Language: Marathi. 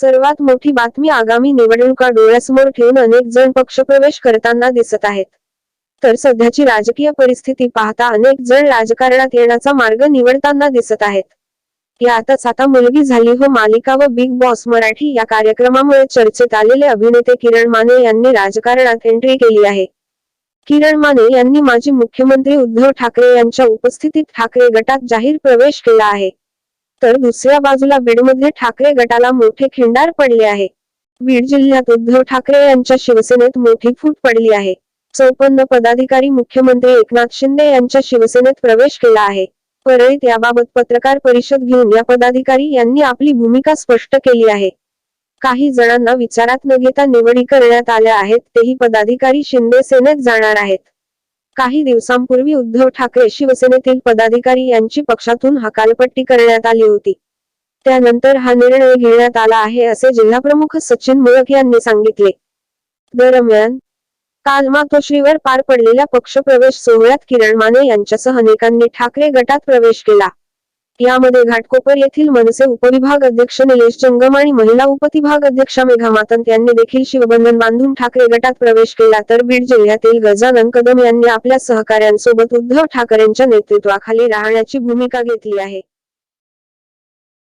सर्वात मोठी बातमी आगामी निवडणुका डोळ्यासमोर ठेवून अनेक जण पक्षप्रवेश करताना दिसत आहेत. तर सध्याची राजकीय परिस्थिती पाहता अनेक जण राजकारणात येण्याचा मार्ग निवडताना दिसत आहेत. यातच आता मुलगी झाली हो मालिका व बिग बॉस मराठी या कार्यक्रमामुळे चर्चेत आलेले अभिनेते किरण माने यांनी राजकारणात एंट्री केली आहे. किरण माने यांनी माजी मुख्यमंत्री उद्धव ठाकरे यांच्या उपस्थितीत ठाकरे गटात जाहीर प्रवेश केला आहे. तर दुसऱ्या बाजूला बीडमध्ये ठाकरे गटाला मोठे खिंडार पडले आहे. बीड जिल्ह्यात उद्धव ठाकरे यांच्या शिवसेनेत मोठी फूट पडली आहे. चौपन्न पदाधिकारी मुख्यमंत्री एकनाथ शिंदे यांच्या शिवसेनेत प्रवेश केला आहे. परळीत याबाबत पत्रकार परिषद घेऊन या पदाधिकारी यांनी आपली भूमिका स्पष्ट केली आहे. काही जणांना विचारात न घेता निवडी करण्यात आल्या आहेत तेही पदाधिकारी शिंदे सेनेत जाणार आहेत. काही दिवसांपूर्वी उद्धव ठाकरे शिवसेनेतील पदाधिकारी यांची पक्षातून हकालपट्टी करण्यात आली होती. त्यानंतर हा निर्णय घेण्यात आला आहे असे जिल्हाप्रमुख सचिन मुळक यांनी सांगितले. दरम्यान काल मातोश्रीवर पार पडलेल्या पक्षप्रवेश सोहळ्यात किरण माने यांच्यासह अनेकांनी ठाकरे गटात प्रवेश केला. यामध्ये घाटकोपर येथील मनसे उपविभाग अध्यक्ष निलेश जंगम आणि महिला उपविभाग अध्यक्षा मेघा मातंत यांनी देखील शिवबंधन बांधून ठाकरे गटात प्रवेश केला तर बीड जिल्ह्यातील गजानन कदम यांनी आपल्या सहकाऱ्यांसोबत उद्धव ठाकरेंच्या नेतृत्वाखाली राहण्याची भूमिका घेतली आहे.